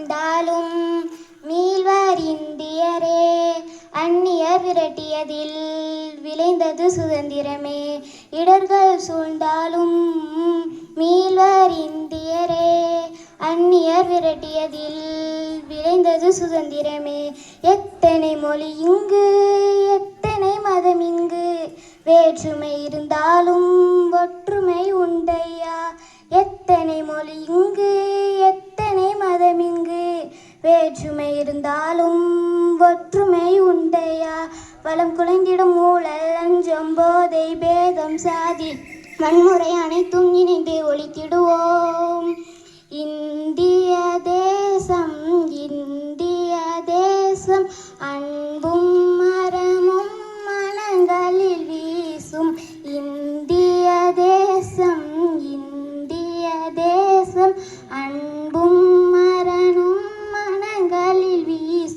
கொண்டாலும் மீள்வர் இந்தியரே அந்நியர் விரட்டியதில் விளைந்தது சுதந்திரமே. இடர்கள் சூழ்ந்தாலும் மீள்வர் இந்தியரே அந்நியர் விரட்டியதில் விளைந்தது சுதந்திரமே. எத்தனை மொழி இங்கு எத்தனை மதம் இங்கு வேற்றுமை இருந்தாலும் ஒட்டு இருந்தாலும் ஒற்றுமை உண்டையா? வளம் குலைந்திடும் ஊழல் லஞ்சம் போதை பேதம் சாதி. வன்முறை அனைத்தும் இணைந்து ஒழித்திடுவோம். இந்திய தேசம் இந்திய தேசம்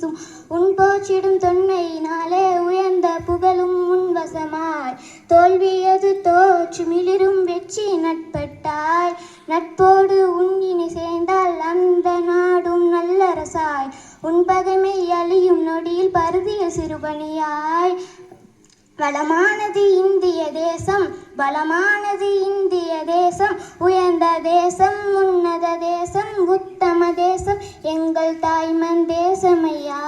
வீசும் உன் போச்சிடும் தொன்மையினாலே உயர்ந்த புகழும் உன்வசமாய் தோல்வியது தோற்று மிளிரும் வெற்றி நட்பட்டாய். நட்போடு உன்னினை சேர்ந்தால் அந்த நாடும் நல்லரசாய். உன் பகைமை அழியும் நொடியில் பருதிய சிறுபணியாய். வளமானது இந்திய தேசம் பலமானது இந்திய தேசம் உயர்ந்த தேசம் உன்னத தேசம் உத்தம தேசம் எங்கள் தாய்மன் தேசமையா?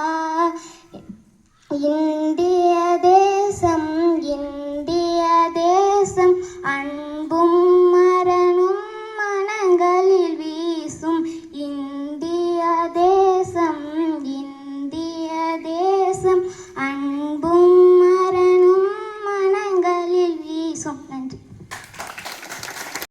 இந்திய தேசம் இந்திய தேசம் அன்